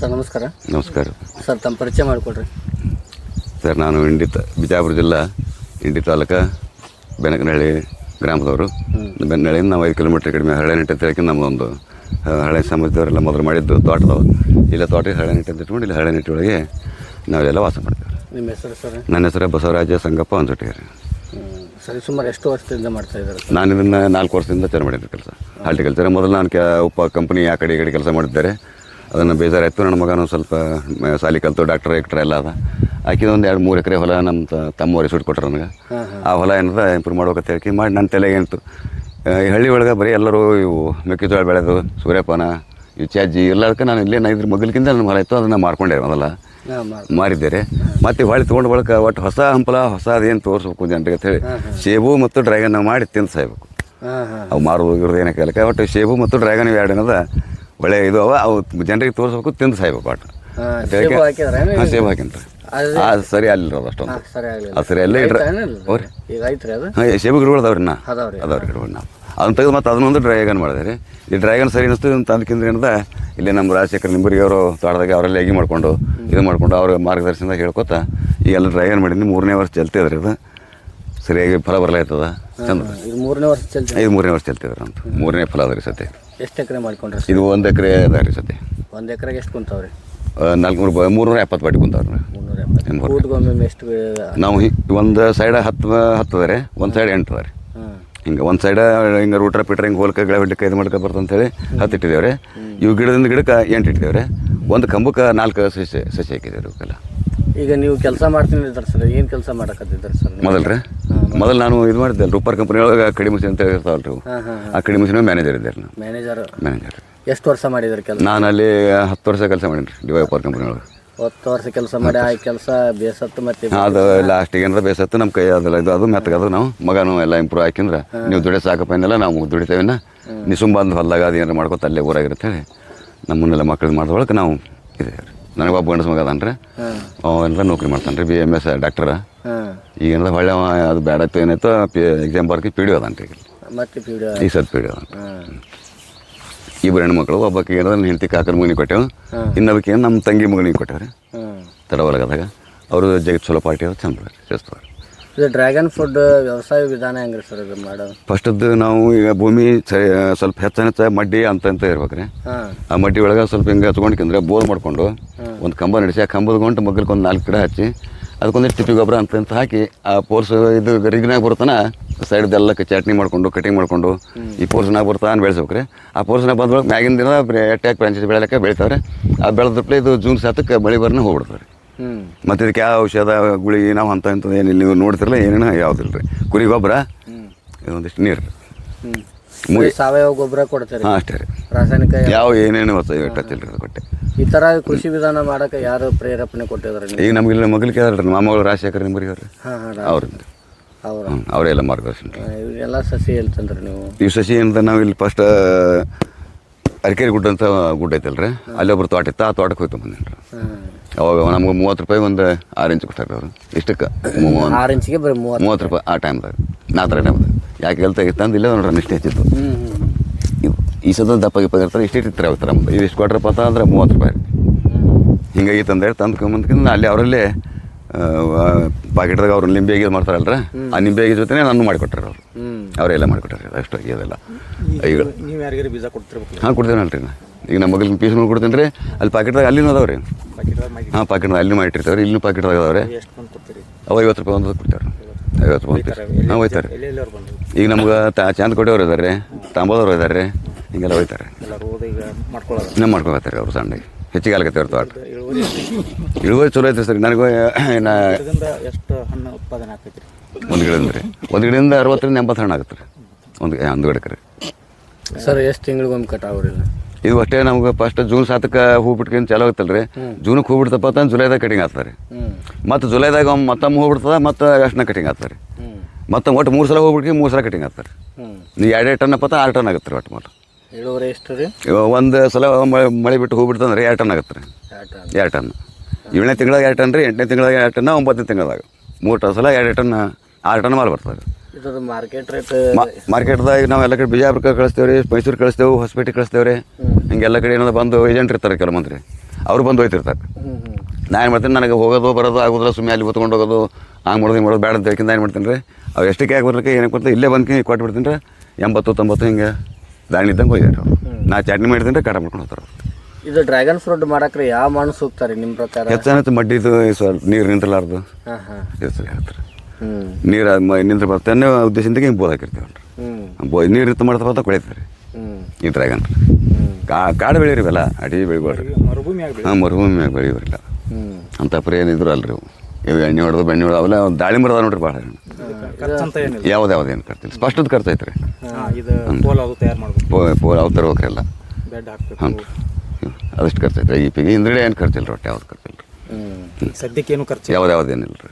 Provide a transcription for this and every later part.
Sir ನಮಸ್ಕಾರ. ನಮಸ್ಕಾರ. Sir ತಮ್ಮ ಪರಿಚಯ ಮಾಡಿಕೊಡ್ರಿ. ಸರ್ ನಾನು ಇಂಡಿ ತ ಬಿಜಾಪುರ ಜಿಲ್ಲಾ ಇಂಡಿ ತಾಲೂಕ ಬೆನಕನಹಳ್ಳಿ ಗ್ರಾಮದವರು. ಬೆನ್ನಹಳ್ಳಿಯಿಂದ ನಾವು ಐದು ಕಿಲೋಮೀಟ್ರ್ ಕಡಿಮೆ ಹಳೆ ನೆಟ್ಟೆ ತಿಳಕಿಂದ ನಮ್ಮದೊಂದು ಹಳೆ ಸಮಾಜದವರೆಲ್ಲ ಮೊದಲು ಮಾಡಿದ್ದು ತೋಟದವು. ಇಲ್ಲ ತೋಟಕ್ಕೆ ಹಳೆ ನೆಟ್ಟೆ ಅಂತ ಇಟ್ಕೊಂಡು ಇಲ್ಲಿ ಹಳೆ ನೆಟ್ಟೊಳಗೆ ನಾವೆಲ್ಲ ವಾಸ ಮಾಡ್ತೀವಿ. ನಿಮ್ಮ ಹೆಸರು ಸರ್? ನನ್ನ ಹೆಸರು ಬಸವರಾಜ ಸಂಗಪ್ಪ ಅನ್ಸೊಟ್ಟಿಗೆ ರೀ ಸರಿ ಸುಮಾರು ಎಷ್ಟು ವರ್ಷದಿಂದ ಮಾಡ್ತಾ ಇದ್ದಾರೆ ನಾನು ಇದನ್ನು ನಾಲ್ಕು ವರ್ಷದಿಂದ ಚೆನ್ನಾಗಿ ಮಾಡಿದ್ದೆ ಕೆಲಸ. ಹಾರ್ಟಿಕಲ್ಚರ್ ಮೊದಲು ನಾನು ಕೆ ಉಪ ಕಂಪ್ನಿ ಆ ಕಡೆ ಈ ಕಡೆ ಕೆಲಸ ಮಾಡಿದ್ದಾರೆ. ಅದನ್ನು ಬೇಜಾರಾಯಿತು. ನನ್ನ ಮಗನೂ ಸ್ವಲ್ಪ ಸಾಲಿ ಕಲಿತು ಡಾಕ್ಟರ್ ಎಕ್ಟ್ರ್ ಎಲ್ಲ ಅದ. ಆಕಿದ ಒಂದು ಎರಡು ಮೂರು ಎಕರೆ ಹೊಲ ನಮ್ಮ ತಮ್ಮವ್ರಿಗೆ ಸುಟ್ಟು ಕೊಟ್ಟರು ನನಗೆ. ಆ ಹೊಲ ಏನದ ಇಂಪ್ರೂವ್ ಮಾಡ್ಬೇಕಂತ ಹೇಳಿ ಮಾಡಿ ನನ್ನ ತಲೆಗೆ ಏನಿತ್ತು. ಈ ಹಳ್ಳಿ ಒಳಗೆ ಬರೀ ಎಲ್ಲರೂ ಇವು ಮೆಕ್ಕೆಜೋಳ ಬೆಳೆದು ಸೂರ್ಯಪಾನ ಇವು ಚಾಜಿ ಎಲ್ಲದಕ್ಕೆ ನಾನು ಇಲ್ಲೇ ನಾ ಇದ್ರ ಮೊದಲಿಗಿಂತ ನನ್ನ ಹೊಲ ಇತ್ತು ಅದನ್ನು ಮಾರ್ಕೊಂಡೆ ಮೊದಲ. ಹಾಂ ಮತ್ತು ಹೊಳಿ ತೊಗೊಂಡು ಬಳಕ ಒಟ್ಟು ಹೊಸ ಹಂಪಲ ಹೊಸ ಅದೇನು ತೋರಿಸ್ಬೇಕು ಜನರಿಗೆ ಅಂತ ಹೇಳಿ ಸೇಬು ಮತ್ತು ಡ್ರ್ಯಾಗನ್ ಮಾಡಿ ತಿಂದು ಸಾಯ್ಬೇಕು. ಅವು ಮಾರು ಇರೋದು ಏನಕ್ಕೆ ಒಟ್ಟು ಸೇಬು ಮತ್ತು ಡ್ರ್ಯಾಗನ್ ಇವು ಎರಡು ಏನದ ಒಳ್ಳೆ ಇದು ಅವ ಅವು ಜನರಿಗೆ ತೋರಿಸ್ಬೇಕು ತಿಂದು ಸಾಯ್ಬೇಕು ಪಾಠ ಹಾಂ ಸೇಬು ಹಾಕಿಂತ ಅದು ಸರಿ ಅಲ್ಲಿರೋದು ಅಷ್ಟೊಂದು. ಅದು? ಸರಿ ಅಲ್ಲೇ ಇಟ್ರೆ ಅವ್ರಿ ಹಾಂ ಸೇಬು ಗಿಡಗಳು ಅದಾವ್ರಿ ನಾ ಅದಾವ್ರಿ. ಗಿಡಗಳು ನಾವು ಅದನ್ನ ತೆಗೆದು ಮತ್ತೆ ಅದನ್ನೊಂದು ಡ್ರ್ಯಾಗನ್ ಮಾಡಿದೆ ರೀ. ಈ ಡ್ರ್ಯಾಗನ್ ಸರಿ ಅನಿಸ್ತು ಅಂತ ಅದಕ್ಕಿಂತ ಏನದ ಇಲ್ಲಿ ನಮ್ಮ ರಾಜಶೇಖರ್ ನಿಂಬರಿಗೆ ಅವರು ತೋಟದಾಗ ಅವರೆಲ್ಲ ಹೇಗೆ ಮಾಡಿಕೊಂಡು ಇದು ಮಾಡಿಕೊಂಡು ಅವ್ರ ಮಾರ್ಗದರ್ಶನದಾಗ ಹೇಳ್ಕೊತ ಈ ಎಲ್ಲ ಡ್ರ್ಯಾಗನ್ ಮಾಡಿದ್ದೀನಿ ಮೂರನೇ ವರ್ಷ ಚಲ್ತಿದ್ರಿ ಅದು ಸರಿಯಾಗಿ ಫಲ ಬರಲಾಯ್ತದ ಚಂದ ಇದು ಮೂರನೇ ವರ್ಷ ಚಲ್ತಿ ಐದು ಮೂರನೇ ವರ್ಷ ಚಲ್ತಿದ್ರ ಅಂತ ಮೂರನೇ ಫಲ ಅದ ರೀ ಎಷ್ಟು ಎಕರೆ ಮಾಡ್ಕೊಂಡ್ರಿ ಸರ್? ಇದು ಒಂದು ಎಕರೆ ಅದ ರೀ ಸದ್ಯ ಒಂದು ಎಕರೆಗೆ ಎಷ್ಟು ಕುಂತಾವ್ರಿ? ನಾಲ್ಕುನೂರು ಬ ಮೂರ್ನೂರ ಎಪ್ಪತ್ತು ಬಾಟಿ ಕುಂತಾವ್ರಿ ಮುನ್ನೂರ ಎಪ್ಪತ್ತು ಎಷ್ಟು ನಾವು ಒಂದು ಸೈಡ ಹತ್ತು ಹತ್ತು ಅದ ರೀ ಒಂದು ಸೈಡ್ ಎಂಟು ಅದ ರೀ ಹಾಂ. ಹಿಂಗೆ ಒಂದು ಸೈಡ್ ಹಿಂಗೆ ರೂಟ್ರ ಪಿಟ್ರ ಹಿಂಗೆ ಹೋಲ್ಕ ಗಿಡ ಹೊಡ್ಲಿಕ್ಕೆ ಇದು ಮಾಡ್ಕೊ ಬರ್ತಂತೇಳಿ ಹತ್ತು ಇಟ್ಟಿದ್ದೇವೆ ರೀ ಇವು ಗಿಡದಿಂದ ಗಿಡಕ್ಕೆ ಎಂಟು ಇಟ್ಟಿದ್ದೇವೆ ರೀ ಒಂದು ಕಂಬಕ್ಕೆ ನಾಲ್ಕು ಸಸಿ ಸಸಿ ಹಾಕಿದ್ದೇವೆ ರೀ ಇವಕ್ಕೆಲ್ಲ ಈಗ ನೀವು ಕೆಲಸ ಮಾಡ್ತೀನಿ ಇದ್ದಾರೆ ಸರ್. ಏನು ಕೆಲಸ ಮಾಡಕತ್ತಿದ್ದಾರೆ ಸರ್ ನೀವು? ಮೊದಲು ರೀ ಮೊದಲು. ನಾನು ಇದು ಮಾಡಿದ್ದೆ ರೂಪರ್ ಕಂಪನಿ ಒಳಗೆ ಕಡಿಮೆ ಮಿಷನ್ ಅಂತ ಇರ್ತಾವಲ್ಲ ರೀ ಹಾಂ ಹಾಂ ಆ ಕಡಿಮೆ ಮಿಷನ್ ಮ್ಯಾನೇಜರ್ ಇದ್ದೆ ರೀ ನಾನು. ಮ್ಯಾನೇಜರ್ ಮ್ಯಾನೇಜರ್ ಎಷ್ಟು ವರ್ಷ ಮಾಡಿದ್ರಿ ಕೆಲಸ? ನಾನು ಅಲ್ಲಿ ಹತ್ತು ವರ್ಷ ಕೆಲಸ ಮಾಡೀನಿ ರೀ ಡಿವೈಪರ್ ಕಂಪನಿ ಒಳಗೆ. ಹತ್ತು ವರ್ಷ ಕೆಲಸ ಮಾಡಿ ಆ ಕೆಲಸ ಬೇಸತ್ತು ಮತ್ತೆ ಅದು ಲಾಸ್ಟಿಗೆ ಏನಾರ ಬೇಸತ್ತು ನಮ್ಮ ಕೈ ಅದೆಲ್ಲ ಇದು ಅದು ಮೆತ್ತಗದು ನಾವು. ಮಗನೂ ಎಲ್ಲ ಇಂಪ್ರೂವ್ ಹಾಕಿಂದ್ರೆ ನೀವು ದುಡಿ ಸಾಕಪ್ಪ ಏನೆಲ್ಲ ನಾವು ದುಡಿತೇವಿನ ನಾ ಸುಮ್ಮ ಬಂದು ಹೊಲ್ದಾಗ ಅದು ಏನಾರ ಮಾಡ್ಕೊತ ಅಲ್ಲೇ ಊರಾಗಿರುತ್ತೆ ಹೇಳಿ ನಮ್ಮನ್ನೆಲ್ಲ ಮಕ್ಕಳು ಮಾಡಿದೊಳಗೆ ನಾವು ಇದೆ ನನಗೆ ಒಬ್ಬ ಗಂಡಸ ಮಗ ಅದಾನ ರೀ ಹಾಂ. ಅವೆಲ್ಲ ನೌಕರಿ ಮಾಡ್ತಾನೆ ರೀ ಬಿ ಎಂ ಎಸ್ ಡಾಕ್ಟರ್. ಈಗೆಲ್ಲ ಹೊಳ್ಳೆ ಅವ ಅದು ಬೇಡಾಯ್ತು ಏನಾಯ್ತು ಪಿ ಎಕ್ಸಾಮ್ ಬರ್ಕಿ ಪಿ ಡಿ ಅದಾನ ರೀ ಈಗ ಈ ಸತ್ ಪಿ ಡಿ ಅದಾನ ಇಬ್ಬರು ಹೆಣ್ಮಕ್ಳು ಒಬ್ಬಕ್ಕೆ ಏನದ ಹೆಂಡತಿ ಕಾಕನ ಮಗನಿಗೆ ಕೊಟ್ಟೆವು. ಇನ್ನೊಬ್ಬಕ್ಕೆ ನಮ್ಮ ತಂಗಿ ಮಗನಿಗೆ ಕೊಟ್ಟೆವು ರೀ ತಡವಲಗದಾಗ ಅವರು ಜಗತ್ ಚಲೋ ಪಾರ್ಟಿ ಅವ್ರು ಚಂದ್ರ ರೀ ಇದು ಡ್ರ್ಯಾಗನ್ ಫುಡ್ ವ್ಯವಸಾಯ ವಿಧಾನ ಹೆಂಗ್ರಿ ಸರ್ ಇದು ಮಾಡೋದು ಫಸ್ಟದ್ದು ನಾವು ಈಗ ಭೂಮಿ ಸರಿ ಸ್ವಲ್ಪ ಹೆಚ್ಚನೆ ಹೆಚ್ಚ ಮಡ್ಡಿ ಅಂತ ಅಂತ ಇರ್ಬೇಕ್ರಿ ಹಾಂ. ಆ ಮಡ್ಡಿ ಒಳಗೆ ಸ್ವಲ್ಪ ಹಿಂಗೆ ಹಚ್ಕೊಂಡ್ಕಂದ್ರೆ ಬೋರ್ ಮಾಡ್ಕೊಂಡು ಒಂದು ಕಂಬ ನಡೆಸಿ ಆ ಕಂಬದ ಗೊಂಟು ಒಂದು ನಾಲ್ಕು ಗಿಡ ಹಚ್ಚಿ ಅದಕ್ಕೊಂದಿಷ್ಟು ತಿಪ್ಪಿ ಗೊಬ್ಬರ ಅಂತ ಅಂತ ಹಾಕಿ ಆ ಪೋರ್ಸ್ ಇದು ರಿಗ್ನಾಗ ಬರ್ತಾನ ಸೈಡ್ದೆಲ್ಲ ಚಟ್ನಿ ಮಾಡ್ಕೊಂಡು ಕಟಿಂಗ್ ಮಾಡ್ಕೊಂಡು ಈ ಪೋರ್ಸ್ನಾಗ ಬರ್ತಾನೆ ಬೆಳೆಸ್ಬೇಕ್ರಿ. ಆ ಪೋರ್ಸ್ನಾಗ ಬಂದ್ಬಿಟ್ಟು ಮ್ಯಾಗಿನ ದಿನ ಅಟ್ಯಾಕ್ ಬ್ರಾಂಚಸ್ ಬೆಳೆಯಲಿಕ್ಕೆ ಬೆಳಿತಾವ್ರೆ. ಆ ಬೆಳೆದಪ್ಲೆ ಇದು ಜೂನ್ ಸಾತಕ್ಕೆ ಮಳೆ ಬರ್ನ ಹೋಗ್ಬಿಡ್ತಾರೆ ಮತ್ತು ಇದಕ್ಕೆ ಯಾವ ಔಷಧ ಗುಳಿಗೆ ನಾವು ಅಂತ ಇಂಥದ್ದು ಏನಿಲ್ಲ. ನೀವು ನೋಡ್ತಿರಲ್ಲ ಏನೇನು ಯಾವುದಿಲ್ಲ ರೀ ಕುರಿ ಗೊಬ್ಬರ ಇದೊಂದಿಷ್ಟು ನೀರು. ಸಾವಯವ ಗೊಬ್ಬರ ಕೊಡ್ತಾರೆ. ಹಾಂ ಅಷ್ಟೇ ರೀ. ರಾಸಾಯನಿಕ ಯಾವ ಏನೇನು ಟಚ್ಚಿಲ್ಲ ರೀ ಕೊಟ್ಟೆ. ಈ ಥರ ಕೃಷಿ ವಿಧಾನ ಮಾಡಕ್ಕೆ ಯಾರು ಪ್ರೇರೇಪಣೆ ಕೊಟ್ಟಿದ್ದಾರೆ ಈಗ ನಮ್ಗೆ ಇಲ್ಲಿ ಮಗ್ಲಿಕ್ಕೆ ಕೇಳ್ರಿ ಮಾಮಗಳು ರಾಜಶೇಖರ್ ನಿಮ್ಮ ಅವ್ರು. ಅವ್ರಿಂದ ಅವ್ರ. ಅವರೆಲ್ಲ ಮಾರ್ಗದರ್ಶನ. ಇವರೆಲ್ಲ ಸಸಿ ಹೇಳ್ತಂದ್ರೆ ತಂದ್ರಿ ನೀವು. ಈ ಸಸಿ ಏನಂತ ನಾವು ಇಲ್ಲಿ ಫಸ್ಟ್ ಅರಕೇರಿ ಗುಡ್ಡ ಅಂತ ಗುಡ್ಡ ಐತಲ್ರಿ. ಅಲ್ಲಿ ಒಬ್ರು ತೋಟ ಇತ್ತು ಆ ತೋಟಕ್ಕೆ ಹೋಯ್ತು ಬಂದೇನಿ ರೀ ಹಾಂ. ಅವಾಗ ನಮ್ಗೆ ಮೂವತ್ತು ರೂಪಾಯಿ ಒಂದು ಆರು ಇಂಚ್ ಕೊಟ್ಟಾರ ಅವರು. ಇಷ್ಟಕ್ಕೆ ಆರು ಇಂಚಿಗೆ ಬರೀ ಮೂವತ್ತು ಮೂವತ್ತು ರೂಪಾಯಿ ಆ ಟೈಮ್ದಾಗ ನಾ ಥರ ಟೈಮ್ದಾಗ ಯಾಕೆ ಎಲ್ಲಿ ತೆಗಿತಂದು ಇಲ್ಲ ನೋಡ್ರಿ ಇಷ್ಟು ಹೆಚ್ಚಿತ್ತು ಇವು ಈ ಸದ ದಪ್ಪ ಗಿಪ್ಪ ಇರ್ತಾರೆ ಇಷ್ಟು ಇಟ್ಟಿರ್ತಾರೆ ಅವ್ರ ನಮ್ದು. ಇವು ಇಷ್ಟು ಕೊಟ್ರಪ್ಪ ಅಂತ ಅಂದ್ರೆ ಮೂವತ್ತು ರೂಪಾಯಿ ಹಿಂಗಾಗಿ ತಂದೇಳಿ ತಂದ್ಕೊಂಬಂದ್ಕಿಂತ ಅಲ್ಲಿ ಅವರಲ್ಲೇ ಪಾಕೆಟ್ದಾಗ ಅವ್ರು ನಿಂಬೆ ಇದು ಮಾಡ್ತಾರಲ್ರ ಆ ನಿಂಬೆ ಜೊತೆ ನಾನು ಮಾಡಿಕೊಟ್ಟಾರೆ ಅವರು. ಅವರೆಲ್ಲ ಮಾಡಿಕೊಟ್ಟಾರೆ ಅಷ್ಟು ಅದೆಲ್ಲ. ಈಗ ನೀವು ಯಾರಿಗಾರು ಬೀಜ ಕೊಡ್ತಿರ್ಬೇಕು ಹಾಂ ಕೊಡ್ತೇನಲ್ರಿ ನಾ. ಈಗ ನಮ್ಮ ಮಗಳಿಗೆ ಪೀಸ್ ಮಾಡಿ ಕೊಡ್ತೇನೆ ರೀ ಅಲ್ಲಿ ಪಾಕೆಟ್ದಾಗ ಅಲ್ಲಿನೂ ಅದಾವ್ರಿ. ಹಾಂ ಪಾಕೆಟ್ ಅಲ್ಲಿ ಮಾಡಿಟ್ಟಿರ್ತಾರೆ ರೀ ಇಲ್ಲೂ ಪಾಕೆಟ್ದಾಗ ಅದಾವ್ರಿ ಎಷ್ಟು ಕೊಡ್ತೀರಿ ಅವ ಐವತ್ತು ರೂಪಾಯಿ ಒಂದು ಕೊಡ್ತಾರೆ. ಐವತ್ತು ರೂಪಾಯಿ ನಾವು ಹಾಂ ಹೋಯ್ತಾರೆ. ಈಗ ನಮ್ಗೆ ತಾ ಚಾಂದ್ ಕೊಟ್ಟವ್ರು ಇದಾರೆ ರೀ ತಾಂಬೋದವ್ರು ಇದಾರೆ ರೀ ಹಿಂಗೆಲ್ಲ ಹೋಯ್ತಾರೆ ಇನ್ನೂ ಮಾಡ್ಕೊತಾರೆ ಅವ್ರು ಸಣ್ಣಗೆ ಹೆಚ್ಚಿಗೆ ಆಲಕತ್ತೆ ಅವ್ರ ತೋಟ. ಇಳುವರಿ ಚಲೋ ಐತೆ ಸರ್. ನನಗೆ ನಾ ಎಷ್ಟು ಹಣ್ಣು ಉತ್ಪಾದನೆ ಆಗ್ತೈತ್ರಿ? ಒಂದು ಗಿಡದಿಂದ ರೀ. ಒಂದು ಗಿಡದಿಂದ ಅರವತ್ತರಿಂದ ಎಂಬತ್ತು ಹಣ್ಣು ಆಗುತ್ತೆ ರೀ. ಒಂದು ಒಂದು ಗಿಡಕ್ಕೆ ರೀ. ಸರ್ ಎಷ್ಟು ತಿಂಗಳಿಗೊಮ್ಮೆ ಕಟಾವ್ರಿ ಇದು ಅಷ್ಟೇ ನಮ್ಗೆ ಫಸ್ಟ್ ಜೂನ್ ಸಾತಕ್ಕೆ ಹೂ ಬಿಟ್ಕೊಂಡು ಚಾಲು ಆಗುತ್ತಲ್ಲ ರೀ ಜೂನಕ್ಕೆ ಹೂ ಬಿಡ್ತಪ್ಪ ಅಂತ ಜುಲೈದಾಗ ಕಟಿಂಗ್ ಆಗ್ತಾರೆ ಮತ್ತು ಜುಲೈದಾಗ ಒಮ್ಮೆ ಮತ್ತೊಮ್ಮೆ ಹೂ ಬಿಡ್ತದೆ ಮತ್ತು ಅಷ್ಟನ್ನ ಕಟಿಂಗ್ ಆಗ್ತಾರೆ ಮತ್ತು ಒಟ್ಟು ಮೂರು ಸಲ ಹೂ ಬಿಟ್ಕೊಂಡು ಮೂರು ಸಲ ಕಟಿಂಗ್ ಆಗ್ತಾರೆ ನೀ ನೀವು ಎರಡು ಎರಡು ಟನ್ ಅಪ್ಪ ಆರು ಟನ್ ಆಗುತ್ತೆ ರೀ ಒಟ್ಟು ಮೊದಲು. ಇಳುವರಿ ಎಷ್ಟು ರೀ? ಒಂದು ಸಲ ಮಳೆ ಮಳೆ ಬಿಟ್ಟು ಹೂ ಬಿಡ್ತಂದ್ರೆ ಎರಡು ಟನ್ ಆಗುತ್ತೆ ರೀ ಎರಡು ಟನ್. ಏಳನೇ ತಿಂಗಳಾಗ ಎರಡು ಟನ್ ರೀ ಎಂಟನೇ ತಿಂಗಳಾಗ ಎರಡು ಟನ್ ಒಂಬತ್ತನೇ ತಿಂಗಳದಾಗ ಮೂರು ಟನ್ ಸಲ ಎರಡು ಟನ್ ಆರು ಟನ್ ಮಾಲ್ ಬರ್ತದೆ. ಮಾರ್ಕೆಟ್ ರೇಟ್ ಮಾರ್ಕೆಟ್ದಾಗ ನಾವು ಎಲ್ಲ ಕಡೆ ಬಿಜಾಪುರಕ್ಕೆ ಕಳಿಸ್ತೇವೆ ರೀ ಮೈಸೂರು ಕಳಿಸ್ತೇವೆ ಹೊಸಪೇಟೆ ಕಳಿಸ್ತೇವೆ ರೀ ಹಿಂಗೆಲ್ಲ ಕಡೆ ಏನಾದ್ರು ಬಂದು ಏಜೆಂಟ್ ಇರ್ತಾರೆ ಕೆಲವು ಮಂದಿ ಅವರು ಬಂದು ಹೋಯ್ತಿರ್ತಾರೆ. ನಾನು ಏನು ಮಾಡ್ತೀನಿ ನನಗೆ ಹೋಗೋದು ಬರೋದು ಆಗೋದಿಲ್ಲ ಸುಮ್ಮನೆ ಅಲ್ಲಿ ಹೊತ್ಕೊಂಡು ಹೋಗೋದು ಹಂಗೆ ಮಾಡೋದು ಹಿಂಗೆ ಮಾಡೋದು ಬೇಡ ಅಂತ ಹೇಳ್ಕಿಂದ ಏನು ಮಾಡ್ತೀನಿ ರೀ ಅವ್ರು ಎಷ್ಟಕ್ಕೆ ಯಾಕೆ ಬರ್ಲಿಕ್ಕೆ ಏನಕ್ಕೆ ಬರ್ತಾರೆ ಇಲ್ಲೇ ಬಂದು ಕೊಟ್ಟು ಬಿಡ್ತೀನಿ ರೀ ಎಂಬತ್ತು ತೊಂಬತ್ತು ಹಿಂಗೆ ದಾಣಿ ಇದ್ದಂಗೆ ಹೋಗಿದ್ದಾರೆ ಅವ್ರು. ನಾ ಚಟ್ನಿ ಮಾಡಿದ್ದೀನಿ ರೀ ಕಟ ಮಾಡ್ಕೊಂಡು ಹೋಗ್ತಾರೆ. ಇದು ಡ್ರ್ಯಾಗನ್ ಫ್ರೂಟ್ ರೀ ಯಾವ ಮಣ್ಣು ಸೂಕ್ತಾರೆ ನಿಮ್ಮ ಪ್ರಕಾರ? ಹೆಚ್ಚಾನೈತೆ ಮಡ್ಡಿದು ಸ್ವಲ್ಪ ನೀರು ನಿಂತಲಾರ್ದು. ಹೆಸರು ಹೇಳ್ತಾರೆ. ನೀರು ನಿಂತ್ರ ಬರ್ತೇನೆ ಉದ್ದೇಶದಿಂದ ಹಿಂಗೆ ಬೋದಾಕಿರ್ತೀವಿ ಹ್ಞೂ ನೀರು ಇತ್ತು ಮಾಡ್ತಾ ಬರ್ತಾ ಕೊಳಿತಾರೆ. ಕಾ ಕಾಡು ಬೆಳೀರಿವಲ್ಲ ಅಡಿ ಬೆಳಿಬೇಡ್ರಿ ಹಾಂ ಮರುಭೂಮಿ ಮ್ಯಾಗ ಬೆಳಿಯೋರಿಲ್ಲ. ಹ್ಞೂ ಅಂತ ಪರಿ ಏನಿದ್ರು ಅಲ್ರಿ ಇವು. ಇವು ಎಣ್ಣೆ ಹೊಡೆದು ಬೆಣ್ಣೆ ಹೊಡೆದು ಅವೆಲ್ಲ ಒಂದು ದಾಳಿಂಬರ ಅದಾವ ನೋಡ್ರಿ ಭಾಳ ಯಾವ್ದು ಯಾವ್ದು ಏನು ಸ್ಪಷ್ಟದ ಖರ್ಚು ರೀ ಹಾ ಪೋಲ್ ಅವು ತರ್ಬೇಕ್ರಿ ಎಲ್ಲ ರೀ ಅದಷ್ಟು ಖರ್ಚು ಐತ್ರಿ ಈ ಪಿಗೆ ಹಿಂದ್ಗಡೆ ಏನು ಖರ್ಚಿಲ್ಲ ರೊಟ್ಟಿ ಒಟ್ಟು ಯಾವ್ದು ಖರ್ಚಿಲ್ಲ ರೀ ಸದ್ಯಕ್ಕೆ ಏನು ಖರ್ಚು ಯಾವ್ದು ಯಾವ್ದು ಏನಿಲ್ಲ ರೀ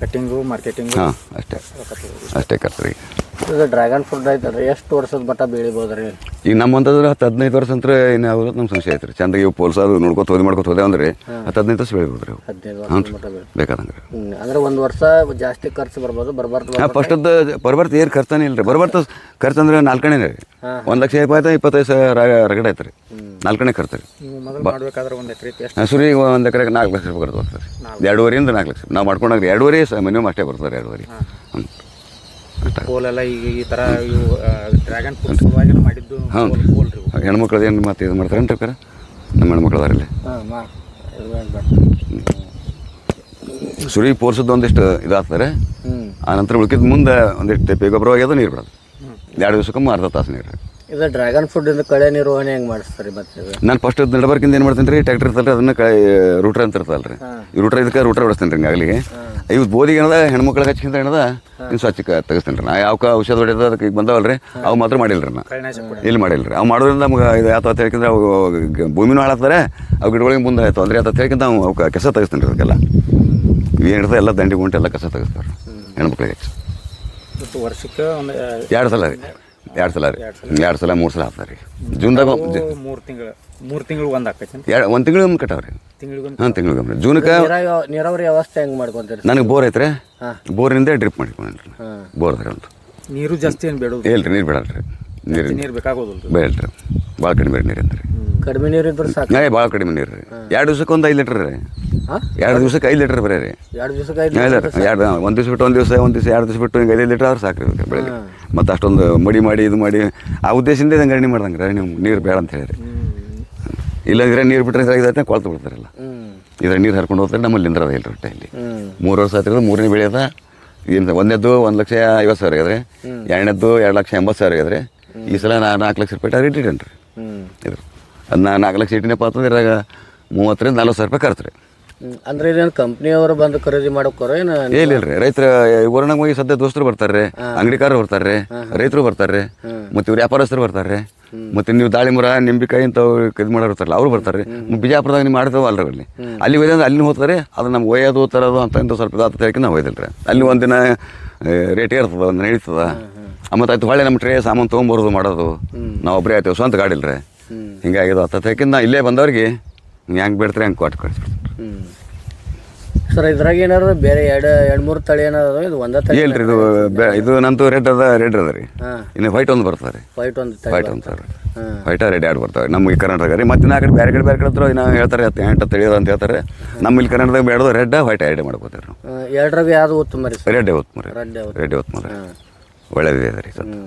ಕಟ್ಟಿಂಗು ಮಾರ್ಕೆಟಿಂಗು. ಹಾಂ ಅಷ್ಟೇ. ಅಷ್ಟೇ ಖರ್ಚು ರೀ ಇದು ಡ್ರ್ಯಾಗನ್ ಫ್ರೂಟ್ ಐತಲ್ರಿ ಎಷ್ಟು ವರ್ಷದ ಮಟ್ಟ ಬೆಳಿಬೋದು ರೀ ಈಗ ನಮ್ಮಂತಂದ್ರೆ ಹತ್ತು ಹದಿನೈದು ವರ್ಷ ಅಂತ ಇನ್ನು ನಮ್ಗೆ ನಮ್ಮ ಸಂಶಯ ಐತ್ರಿ. ಚಂದ ಇವು ಪೋಲ್ಸೋದು ನೋಡ್ಕೊತ ಹೋದ್ ಮಾಡ್ಕೊತ ಹೋದೆ ಅಂದ್ರೆ ಹತ್ತು ಹದಿನೈದು ವರ್ಷ ಬೆಳಿಬೋದು ರೀ ಹದಿನೈದು ವರ್ಷದ ಮಟ್ಟ ಬೆಳಿ ಬೇಕಾದಂಗೆ ಅಂದ್ರೆ ಒಂದು ವರ್ಷ ಜಾಸ್ತಿ ಖರ್ಚು ಬರ್ಬೋದು ಬರ್ಬಾರ್ದು ಹಾಂ ಫಸ್ಟದ್ದು ಬರ್ಬರ್ತ ಏನು ಖರ್ಚಾನೇ ಇಲ್ಲ ರೀ ಬರ್ಬರ್ತ ಖರ್ಚು ಅಂದ್ರೆ ನಾಲ್ಕನೇ ರೀ. ಒಂದು ಲಕ್ಷ ರೂಪಾಯಿ ಇಪ್ಪತ್ತೈದು ಸಾವಿರ ರಗಡೆ ಐತೆ ರೀ ನಾಲ್ಕಣೆ ಖರ್ಚು ರೀ. ನೀವು ಮೊದಲು ಮಾಡ್ಬೇಕಾದ್ರೆ ಒಂದು ಎಕರೆ ಎಷ್ಟು? ಹಸುರಿ ಒಂದು ಎಕರೆಗೆ ನಾಲ್ಕು ಲಕ್ಷ ರೂಪಾಯಿ ಖರ್ಚು ಬರ್ತದೆ ರೀ ಎರಡೂವರೆಯಿಂದ ನಾಲ್ಕು ಲಕ್ಷ. ನಾವು ಮಾಡ್ಕೊಂಡಾಗ ಎರಡೂವರೆ ಸ ಮಿನಿಮಮ್ ಅಷ್ಟೇ ಬರ್ತದೆ ಎರಡೂವರೆ. ಹ್ಞೂ ಎಲ್ಲ ಈಗ ಈ ಥರ ಇವು ಡ್ರ್ಯಾಗನ್ ಫ್ರೂಟ್ ಸಲುವಾಗಿ ಮಾಡಿದ್ದು ಹಾಂ ಪೋಲ್ ಪೋಲ್ ರೀ ಇವು. ಹೆಣ್ಮಕ್ಳದ್ದು ಏನು ಮತ್ತೆ ಇದು ಮಾಡ್ತಾರೆ? ಅಂತ ನಮ್ಮ ಹೆಣ್ಮಕ್ಳು ಅದಾರ ಇಲ್ಲಿ. ಹಾಂ ಮಾ. ಸುರಿ ಪೋರ್ಸದ್ದು ಒಂದಿಷ್ಟು ಇದಾಗ್ತಾರೆ ಹ್ಞೂ ಆ ನಂತರ ಉಳ್ಕಿದ ಮುಂದೆ ಒಂದಿಷ್ಟು ಪೇ ಗೊಬ್ಬರ ಆಗ್ಯದ ನೀರು ಬಿಡೋದು. ಎರಡು ದಿವಸಕ್ಕೊಮ್ಮೆ ಅರ್ಧ ತಾಸು ನೀರು. ಇದು ಡ್ರ್ಯಾಗನ್ ಫುಡ್ ಇಂದ ಕಳೆ ನಿರ್ವಹಣೆ ಹೆಂಗೆ ಮಾಡಿಸ್ತಾರೆ ಮತ್ತೆ ಇದು? ನಾನು ಫಸ್ಟ್ ನಡಬರ್ಕಿಂದ ಏನು ಮಾಡ್ತೀನಿ ರೀ ಟ್ಯಾಕ್ಟರ್ ಇರ್ತಲ್ಲ ಅದನ್ನ ಕೈ ರೂಟ್ರ್ ಅಂತ ಇರ್ತಲ್ಲ ರೀ ರೂಟ್ರ್ ಇದಕ್ಕೆ ರೂಟ್ರ್ ಹೊಡಿಸ್ತೀನಿ ರೀ ಆಗಲಿಗೆ. ಇವು ಬೋದಿಗೆ ಏನದ? ಹೆಣ್ಮಕ್ಳಿಗೆ ಹಚ್ಚಿಂತ ಏನದ? ಇನ್ನು ಸ್ವಚ್ಛ ತೆಗಿಸ್ತೀನಿ ರೀ ನಾ. ಯಾವ ಔಷಧ ಹೊಡೆದ ಅದಕ್ಕೆ ಈಗ ಬಂದವಲ್ಲ ರೀ ಅವು ಮಾತ್ರ ಮಾಡಿಲ್ಲ ರೀ ನಾ ಇಲ್ಲಿ ಮಾಡಿಲ್ಲ ರೀ ಅವು ಮಾಡೋದ್ರಿಂದ ನಮ್ಗೆ ಇದು ಯಾತ ಅಂತ ಹೇಳ್ಕಿಂದ್ರೆ ಅವು ಭೂಮಿನೂ ಹಾಳಾಗ್ತಾರೆ ಅವು ಗಿಡಗಳಿಗೆ ಮುಂದೆ ಆಯ್ತು. ಅಂದ್ರೆ ಯಾತ ಹೇಳ್ಕಿಂತ ನಾವು ಅವಕ್ಕೆ ಕೆಸ ತೆಗಿಸ್ತೀನಿ ರೀ ಅದಕ್ಕೆಲ್ಲ. ಏನಿರ್ತದೆ ಎಲ್ಲ ದಂಡಿ ಗುಂಟೆ ಎಲ್ಲ ಕಸ ತೆಗಿಸ್ತಾರೆ ಹೆಣ್ಮಕ್ಳಿಗೆ. ವರ್ಷಕ್ಕೆ ಒಂದು ಎರಡು ಸಲ ರೀ. ಎರಡು ಸಲ ರೀ. ಎರಡು ಸಲ. ಮೂರು ಸಲ ಹಾಕ್ತಾರೆ ರೀ. ಜೂನ್ದಾಗ ಮೂರು ತಿಂಗಳು ಮೂರು ತಿಂಗಳು ಒಂದು ಆಕೈತಿ ಎರಡು ಒಂದು ತಿಂಗಳು ಒಮ್ಮೆ ಕಟ್ಟಾವ ರೀ ಹಾಂ ತಿಂಗಳಿಗೆ ಜೂನಕ್ಕೆ ನೀರಾವ- ನೀರಾವರಿ ವ್ಯವಸ್ಥೆ ಹೆಂಗೆ ಮಾಡ್ಕೊಂತೀರಿ ನನಗೆ ಬೋರ್ ಐತ್ರಿ. ಬೋರಿಂದ ಡ್ರಿಪ್ ಮಾಡಿಕೊಂಡ್ರಿ ಹಾಂ. ಬೋರ್ ಅದ್ರಿ ಒಂದು. ನೀರು ಜಾಸ್ತಿ ಏನು ಬೇಡ ಇಲ್ಲ ರೀ ನೀರು ಬೇಡಲ್ರಿ ನೀರು ನೀರು ಬೇಕಾಗೋದಿಲ್ಲ ಬೇಡಲ್ರಿ ಭಾಳ ಕಡಿಮೆ ನೀರು ಅಂತ ರೀ ಕಡಿಮೆ ನೀರು ಇದ್ರೆ ಸಾಕು. ಭಾಳ ಕಡಿಮೆ ನೀರು ರೀ. ಎರಡು ದಿವ್ಸಕ್ಕೆ ಒಂದು ಐದು ಲೀಟ್ರ್ ರೀ. ಎರಡು ದಿವ್ಸಕ್ಕೆ ಐದು ಲೀಟ್ರ್ ಬರೀ ರೀ. ಎರಡು ದಿವಸಕ್ಕೆ ಐದು ರೀ. ಎರಡು ಒಂದು ದಿವ್ಸ ಬಿಟ್ಟು ಒಂದು ದಿವಸ ಒಂದು ದಿವಸ ಎರಡು ದಿವಸ ಬಿಟ್ಟು ಹಿಂಗೆ ಐದು ಲೀಟ್ರ್ ಆದ್ರೆ ಸಾಕು ರೀ ಬೆಳಗ್ಗೆ. ಮತ್ತು ಅಷ್ಟೊಂದು ಮಡಿ ಮಾಡಿ ಇದು ಮಾಡಿ ಆ ಉದ್ದೇಶದಿಂದ ಇದಂಗೆ ಗರಣಿ ಮಾಡ್ದಂಗೆ ರೀ. ನೀವು ನೀರು ಬೇಡ ಅಂತ ಹೇಳಿ ಇಲ್ಲಂದ್ರೆ ನೀರು ಬಿಟ್ಟರೆ ಇದಾಗೈತೆ ಕೊಳ್ತು ಬಿಡ್ತಾರಲ್ಲ. ಇದ್ರ ನೀರು ಹರ್ಕೊಂಡು ಹೋಗ್ತಾರೆ ನಮ್ಮಲ್ಲಿ ನಿಂದ್ರದ ಇಲ್ಲ ರೊಟ್ಟೆ ಇಲ್ಲಿ ಮೂರು ವರ್ಷ ಆತಿರೋದು ಮೂರನೇ ಬೆಳೆ ಅದ. ಏನು ಒಂದನೇದ್ದು ಒಂದು ಲಕ್ಷ ಐವತ್ತು ಸಾವಿರ ಆಗಿದ್ರೆ ಎರಡನೇದ್ದು ಎರಡು ಲಕ್ಷ ಎಂಬತ್ತು ಸಾವಿರ ಆಗಿದ್ರೆ ಈ ಸಲ ನಾ ನಾಲ್ಕು ಲಕ್ಷ ರೂಪಾಯಿ ಟಾರ್ಗೆಟ್ ಇಟ್ಟಿಟ್ಟೇನ್ರಿ ಇದ್ರ ಅದು ಇದು ನಾಲ್ಕು ಲಕ್ಷ ಇಟ್ಟಿನಪ್ಪ ಅಂತಂದ್ರೆ ಇದ್ರಾಗ ಮೂವತ್ತರಿಂದ ನಲ್ವತ್ತು ಸಾವಿರ ರೂಪಾಯಿ ಖರ್ಚು ರೀ. ಅಂದ್ರೆ ಇದೇನು ಕಂಪ್ನಿಯವರು ಬಂದು ಖರೀದಿ ಮಾಡೋಕ್ಕೋರೋ ಏನು ಇಲ್ಲ ರೀ. ರೈತರ ಹೋಗಿ ಸದ್ಯ ದೋಸ್ತರು ಬರ್ತಾರೆ ಅಂಗಡಿಕಾರರು ಬರ್ತಾರೆ ರೈತರು ಬರ್ತಾರೆ ಮತ್ತೆ ಇವ್ರು ವ್ಯಾಪಾರಸ್ಥರು ಬರ್ತಾರೆ ಮತ್ತೆ ನೀವು ದಾಳಿಮರ ನಿಂಬಿಕಾಯಿ ಅಂತ ಇದು ಮಾಡೋರು ಇರ್ತಾರಲ್ಲ ಅವ್ರು ಬರ್ತಾರೆ ಬಿಜಾಪುರದಾಗ ನೀವು ಮಾಡ್ತಾವ ಅಲ್ರಿ ಅಲ್ಲಿ ಅಲ್ಲಿ ಅಲ್ಲಿ ಹೋಗ್ತಾರೆ ಅದು ನಮ್ಗೆ ಒಯ್ಯೋದು ತರೋದು ಅಂತ ಇಂಥ ಸ್ವಲ್ಪ ಇದಾತ ಹೇಳಿ ನಾವು ಒಯ್ದಿಲ್ಲ ರೀ. ಅಲ್ಲಿ ಒಂದಿನ ರೇಟ್ ಇರ್ತದೆ ಒಂದು ನಡೀತದ ಮತ್ತು ಆಯ್ತು ಹೊಳೆ ನಮ್ಮ ಟ್ರೇ ಸಾಮಾನು ತೊಗೊಂಬರೋದು ಮಾಡೋದು. ನಾವು ಒಬ್ಬರೇ ಆಯ್ತೇವೆ ಸ್ವಂತ ಗಾಡಿ ಇಲ್ರಿ ಹಿಂಗಾಗಿದ್ದು ಆತ ಯಾಕಿಂದ ನಾ ಇಲ್ಲೇ ಬಂದವ್ರಿಗೆ ಹೆಂಗೆ ಬಿಡ್ತಾರೆ ಹಂಗೆ ಕೊಟ್ಟು ಕಳಿಸ್ಬಿಡ್ತೀನಿ ಹ್ಞೂ ಸರ್ ಇದ್ರಾಗ ಏನಾರ ಬೇರೆ ಎರಡು ಎರಡು ಮೂರು ತಳಿ ಏನಾದ್ರು ಇದು ಒಂದೇ ತಳಿ ಇಲ್ಲ ಇದು ಬೆ- ಇದು ನಂತು ರೆಡ್ ಅದ ರೆಡ್ ಅದ ರೀ. ಹಾಂ. ಇನ್ನು ವೈಟ್ ಒಂದು ಬರ್ತದೆ ರೀ. ವೈಟ್ ಒಂದು ತಳಿ ವೈಟ್ ಒಂದು ಸರ್. ಹಾಂ. ವೈಟ ರೆಡ್ ಎರಡು ಬರ್ತವೆ. ನಮ್ಮ ಈ ಕರ್ನಾಟಕ ರೀ. ಮತ್ತೆ ನಾ ಕಡೆ ಬೇರೆ ಕಡೆ ಬೇರೆ ಕಡೆ ಹತ್ರ ನಾವು ಹೇಳ್ತಾರೆ ಹತ್ತು ಎಂಟು ತಿಳಿಯೋದು ಅಂತ ಹೇಳ್ತಾರೆ. ನಮ್ಮ ಇಲ್ಲಿ ಕರ್ನಾಟಕದಾಗ ಬೇಡದು ರೆಡ್ ವೈಟ್ ಎರಡು ಮಾಡ್ಕೋತೀವಿ ನಾವು. ಎರಡರಾಗ ಯಾವುದು ಉತ್ತಮ ರೀ ಸರ್? ರೆಡ್ ಉತ್ತಮ ರೀ. ರೆಡ್ ಯಾವುದು ರೆಡ್ ಉತ್ತಮ ರೀ. ಒಳ್ಳೇದಿದೆ ರೀ ಸರ್. ಹ್ಞೂ